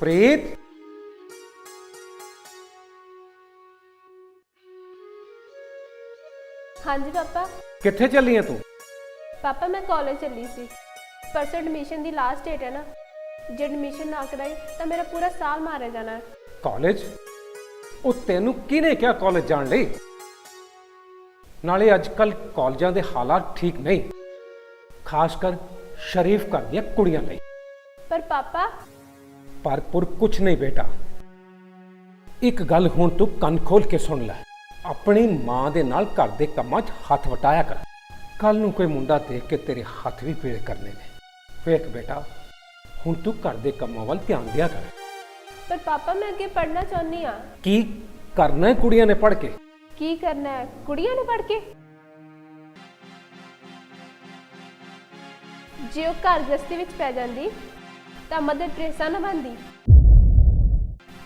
ਪ੍ਰੀਤ ਹਾਂਜੀ ਪਾਪਾ ਕਿੱਥੇ ਚੱਲੀ ਆ ਤੂੰ ਪਾਪਾ ਮੈਂ ਕਾਲਜ ਚੱਲੀ ਸੀ। ਪਰਸੋਂ ਐਡਮਿਸ਼ਨ ਦੀ ਲਾਸਟ ਡੇਟ ਹੈ ਨਾ। ਜੇ ਐਡਮਿਸ਼ਨ ਨਾ ਕਰਾਈ ਤਾਂ ਮੇਰਾ ਪੂਰਾ ਸਾਲ ਮਾਰਿਆ ਜਾਣਾ ਹੈ। ਕਾਲਜ ਉਹ ਤੈਨੂੰ ਕਿਹਨੇ ਕਿਹਾ ਕਾਲਜ ਜਾਣ ਲਈ? ਨਾਲੇ ਅੱਜ ਕੱਲ ਕਾਲਜਾਂ ਦੇ ਹਾਲਾਤ ਠੀਕ ਨਹੀਂ। ਖਾਸ ਕਰ ਸ਼ਰੀਫ ਘਰ ਦੀਆਂ ਕੁੜੀਆਂ ਲਈ। ਪਰ ਪਾਪਾ ਪਰ ਪੁਰ ਕੁਛ ਨਹੀਂ ਬੇਟਾ। ਇੱਕ ਗੱਲ ਹੁਣ ਤੂੰ ਕੰਨ ਖੋਲ ਕੇ ਸੁਣ ਲੈ। ਆਪਣੀ ਮਾਂ ਦੇ ਨਾਲ ਘਰ ਦੇ ਕੰਮਾਂ 'ਚ ਹੱਥ ਵਟਾਇਆ ਕਰ। ਕੱਲ ਨੂੰ ਕੋਈ ਮੁੰਡਾ ਦੇਖ ਕੇ ਤੇਰੇ ਹੱਥ ਵੀ ਪੀੜ ਕਰਨੇ ਨੇ। ਵੇਖ ਬੇਟਾ ਹੁਣ ਤੂੰ ਘਰ ਦੇ ਕੰਮਾਂ ਵੱਲ ਧਿਆਨ ਦਿਆ ਕਰ। ਪਰ ਪਾਪਾ ਮੈਂ ਅੱਗੇ ਪੜ੍ਹਨਾ ਚਾਹੁੰਦੀ ਆ ਕੀ ਕਰਨਾ ਹੈ ਕੁੜੀਆਂ ਨੇ ਪੜ੍ਹ ਕੇ? ਕੀ ਕਰਨਾ ਹੈ? ਕੁੜੀਆਂ ਨੇ ਪੜ੍ਹ ਕੇ? ਜੇ ਉਹ ਘਰ ਗ੍ਰਸਤੀ ਵਿੱਚ ਪੈ ਜਾਂਦੀ ਤਾਂ ਮਦਰ ਟ੍ਰੇਸਾ ਨਾ ਬਣਦੀ।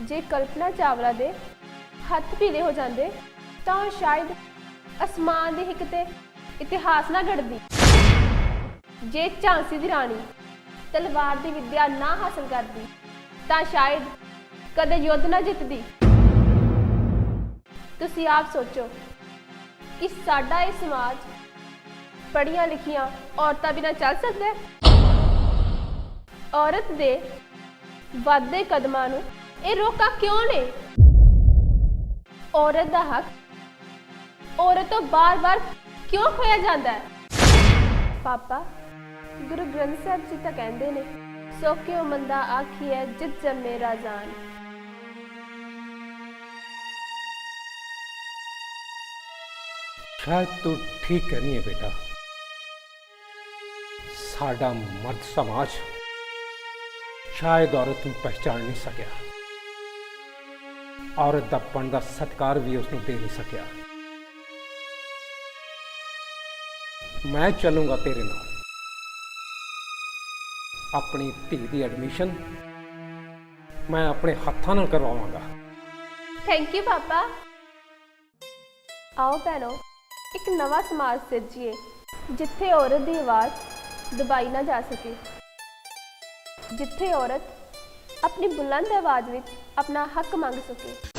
ਜੇ ਕਲਪਨਾ ਚਾਵਲਾ ਦੇ ਹੱਥ ਪੀਲੇ ਹੋ ਜਾਂਦੇ ਤਾਂ ਉਹ ਸ਼ਾਇਦ ਅਸਮਾਨ ਦੇ ਹਿੱਕ ਤੇ ਇਤਿਹਾਸ ਨਾ ਗੜਦੀ ਜੇ ਝਾਂਸੀ ਦੀ ਰਾਣੀ ਤਲਵਾਰ ਦੀ ਵਿੱਦਿਆ ਨਾ ਹਾਸਲ ਕਰਦੀ, ਤਾਂ ਸ਼ਾਇਦ ਕਦੇ ਯੁੱਧ ਨਾ ਜਿੱਤਦੀ। ਤੁਸੀਂ ਆਪ ਸੋਚੋ ਕਿ ਸਾਡਾ ਇਹ ਸਮਾਜ ਪੜ੍ਹੀਆਂ ਲਿਖੀਆਂ ਔਰਤਾਂ ਬਿਨਾਂ ਚੱਲ ਸਕਦਾ ਹੈ। ਔਰਤ ਦੇ ਵੱਧਦੇ ਕਦਮਾਂ ਨੂੰ ਇਹ ਰੋਕਾ ਕਿਉਂ ਨੇ? ਔਰਤ ਦਾ ਹੱਕ ਔਰਤ ਤੋਂ ਬਾਰ-ਬਾਰ ਕਿਉਂ ਖੋਇਆ ਜਾਂਦਾ ਹੈ? ਪਾਪਾ, ਗੁਰੂ ਗ੍ਰੰਥ ਸਾਹਿਬ ਜੀ ਤਾਂ ਕਹਿੰਦੇ ਨੇ ਸੋ ਕਿਉ ਮੰਦਾ ਆਖੀਐ, ਜਿਤ ਜੰਮੇ ਰਾਜ਼ਾਨ। ਸ਼ਾਇਦ ਤੂੰ ਠੀਕ ਕਹਿੰਦੀ ਹੈ ਬੇਟਾ। ਸਾਡਾ ਮਰਦ ਸਮਾਜ ਸ਼ਾਇਦ ਔਰਤ ਨੂੰ ਪਹਿਚਾਨ ਨਹੀਂ ਸਕਿਆ। ਔਰਤ ਦਾ ਪਣ ਦਾ ਸਤਕਾਰ ਵੀ ਉਸ ਨੂੰ ਦੇ ਨਹੀਂ ਸਕਿਆ। ਮੈਂ ਚੱਲੂੰਗਾ ਤੇਰੇ ਨਾਲ। ਆਪਣੀ ਧੀ ਦੀ ਐਡਮਿਸ਼ਨ ਮੈਂ ਆਪਣੇ ਹੱਥਾਂ ਨਾਲ ਕਰਵਾਵਾਂਗਾ। ਥੈਂਕ ਯੂ ਪਾਪਾ। ਆਓ ਭੈਣੋ, ਇੱਕ ਨਵਾਂ ਸਮਾਜ ਸਿਰਜੀਏ, ਜਿੱਥੇ ਔਰਤ ਦੀ ਆਵਾਜ਼ ਦਬਾਈ ਨਾ ਜਾ ਸਕੇ। ਜਿੱਥੇ ਔਰਤ ਆਪਣੀ ਬੁਲੰਦ ਆਵਾਜ਼ ਵਿੱਚ ਆਪਣਾ ਹੱਕ ਮੰਗ ਸਕੇ।